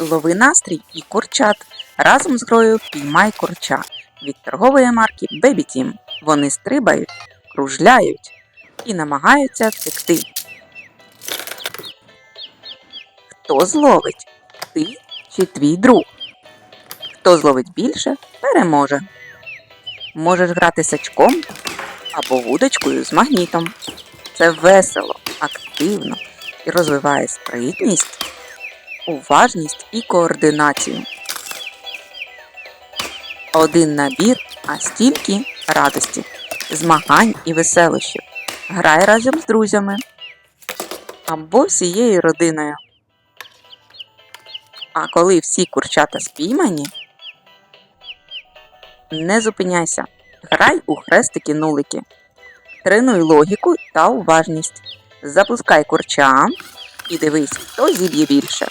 Лови настрій і курчат. Разом з грою піймай курча. Від торгової марки Baby Team. Вони стрибають, кружляють і намагаються втекти. Хто зловить? Ти чи твій друг? Хто зловить більше, переможе. Можеш грати сачком або вудочкою з магнітом. Це весело, активно і розвиває спритність, уважність і координацію. Один набір, а стільки радості, змагань і веселощів. Грай разом з друзями або всією родиною. А коли всі курчата спіймані, не зупиняйся. Грай у хрестики-нулики. Тренуй логіку та уважність. Запускай курча і дивись, хто зіб'є більше.